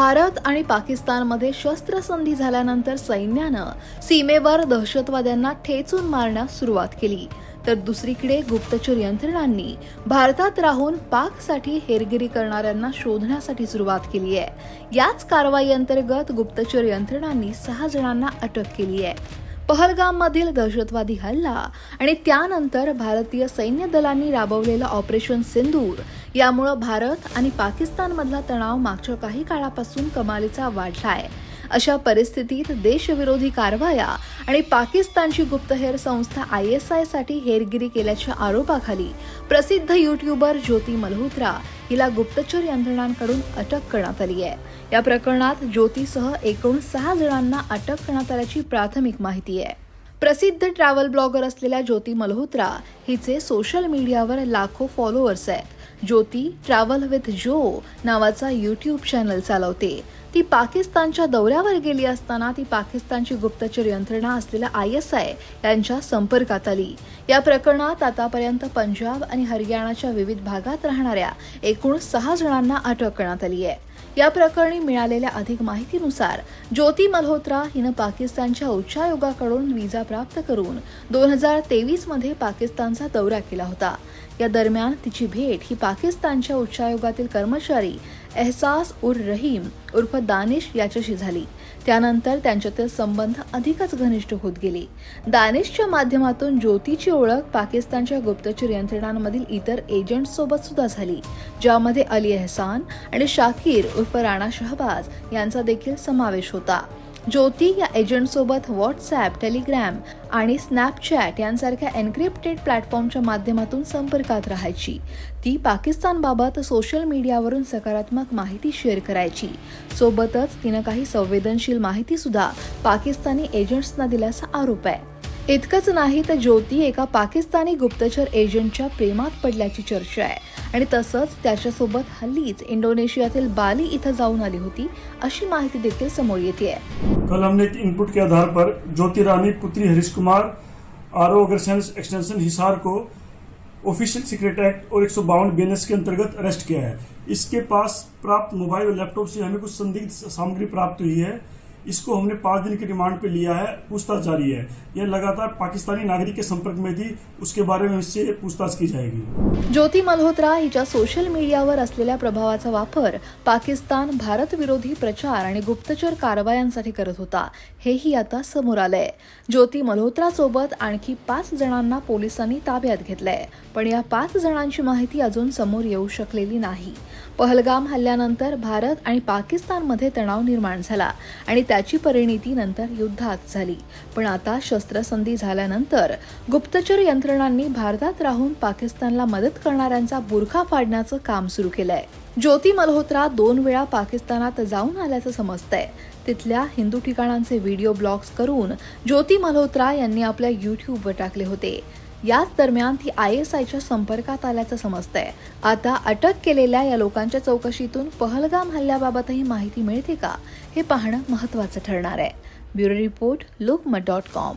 भारत आणि पाकिस्तानमध्ये शस्त्रसंधी झाल्यानंतर सैन्यानं सीमेवर दहशतवाद्यांना ठेचून मारण्यास सुरुवात केली. तर दुसरीकडे गुप्तचर यंत्रणांनी भारतात राहून पाकसाठी हेरगिरी करणाऱ्यांना शोधण्यासाठी सुरुवात केली आहे. याच कारवाई अंतर्गत गुप्तचर यंत्रणांनी सहा जणांना अटक केली आहे. पहलगाममधील दहशतवादी हल्ला आणि त्यानंतर भारतीय सैन्य दलांनी राबवलेलं ऑपरेशन सिंदूर. यामुळं भारत आणि पाकिस्तानमधला तणाव मागच्या काही काळापासून कमालीचा वाढला आहे अशा परिस्थितीत देशविरोधी कारवाया आणि पाकिस्तानची गुप्तहेर संस्था आय एस आयसाठी हेरगिरी केल्याच्या आरोपाखाली प्रसिद्ध युट्यूबर ज्योती मल्होत्रा हिला गुप्तचर यंत्रणांकडून अटक करण्यात आली आहे. या प्रकरणात ज्योतीसह एकूण सहा जणांना अटक करण्यात आल्याची प्राथमिक माहिती आहे. प्रसिद्ध ट्रॅव्हल ब्लॉगर असलेल्या ज्योती मल्होत्रा हिचे सोशल मीडियावर लाखो फॉलोअर्स आहेत. ज्योती ट्रॅव्हल विथ जो नावाचा यूट्यूब चॅनल चालवते. ती पाकिस्तानच्या दौऱ्यावर गेली असताना ती पाकिस्तानची गुप्तचर यंत्रणा असलेल्या आय एस आय यांच्या संपर्कात आली. या प्रकरणात आतापर्यंत पंजाब आणि हरियाणाच्या विविध भागात राहणाऱ्या एकूण सहा जणांना अटक करण्यात आली आहे. या प्रकरणी मिळालेल्या अधिक माहितीनुसार ज्योती मल्होत्रा हिनं पाकिस्तानच्या उच्चायोगाकडून विजा प्राप्त करून दोन हजार तेवीसमध्ये पाकिस्तानचा दौरा केला होता. या दरम्यान तिची भेट ही पाकिस्तानच्या उच्चायोगातील कर्मचारी एहसास उर रहीम उर्फ दानिश याच्याशी झाली. त्यानंतर त्यांच्यातील संबंध अधिकच घनिष्ठ होत गेले. दानिशच्या माध्यमातून ज्योतीची ओळख पाकिस्तानच्या गुप्तचर यंत्रणांमधील इतर एजंट्ससोबत सुद्धा झाली ज्यामध्ये अली एहसान आणि शाकीर उर्फ राणा शहबाज यांचा देखील समावेश होता. ज्योती या एजंटसोबत व्हॉट्सॲप टेलिग्रॅम आणि स्नॅपचॅट यांसारख्या एन्क्रिप्टेड प्लॅटफॉर्मच्या माध्यमातून संपर्कात राहायची. ती पाकिस्तानबाबत सोशल मीडियावरून सकारात्मक माहिती शेअर करायची. सोबतच तिनं काही संवेदनशील माहितीसुद्धा पाकिस्तानी एजंट्सना दिल्याचा आरोप आहे. इतकंच नाही तर ज्योती एका पाकिस्तानी गुप्तचर एजंटच्या प्रेमात पडल्याची चर्चा आहे. आणि तसंच त्याच्यासोबत हल्लीच इंडोनेशियातील बाली इथं जाऊन आली होती अशी माहिती देखील समोर येते कल हमने एक इनपुट के आधार पर ज्योति रानी पुत्री Harish Kumar R O extension Hisar को ऑफिशियल सीक्रेट एक्ट और एक सौ बावन बीएनएस के अंतर्गत अरेस्ट किया है। इसके पास प्राप्त मोबाइल और लैपटॉप से हमें कुछ संदिग्ध सामग्री प्राप्त हुई है। इसको हमने पाँच दिन के रिमांड पे लिया है पूछताछ जारी है। यह लगातार पाकिस्तानी नागरिक के संपर्क में थी उसके बारे में इससे पूछताछ की जाएगी। ज्योती मल्होत्रा हिच्या सोशल मीडियावर असलेल्या प्रभावाचा वापर पाकिस्तान भारत विरोधी प्रचार आणि गुप्तचर कारवायांसाठी करत होता हेही आता समोर आलंय. ज्योती मल्होत्रा सोबत आणखी पाच जणांना पोलिसांनी ताब्यात घेतलंय पण या पाच जणांची माहिती अजून समोर येऊ शकलेली नाही. पहलगाम हल्ल्यानंतर भारत आणि पाकिस्तानमध्ये तणाव निर्माण झाला आणि त्याची परिणिती नंतर युद्धात झाली. पण आता शस्त्रसंधी झाल्यानंतर गुप्तचर यंत्रणांनी भारतात राहून पाकिस्तानला मदत करणाऱ्यांचा बुरखा फाडण्याचं काम सुरू केलंय. ज्योती मल्होत्रा दोन वेळा पाकिस्तानात जाऊन आल्याचं समजतंय. तिथल्या हिंदू ठिकाणांचे व्हिडिओ ब्लॉग्स करून ज्योती मल्होत्रा यांनी आपल्या युट्यूबवर टाकले होते. याच दरम्यान ती आय एस आयच्या संपर्कात आल्याचं समजतंय. आता अटक केलेल्या या लोकांच्या चौकशीतून पहलगाम हल्ल्याबाबतही माहिती मिळते का हे पाहणं महत्त्वाचं ठरणार आहे. Bureau report Lokmat dot com.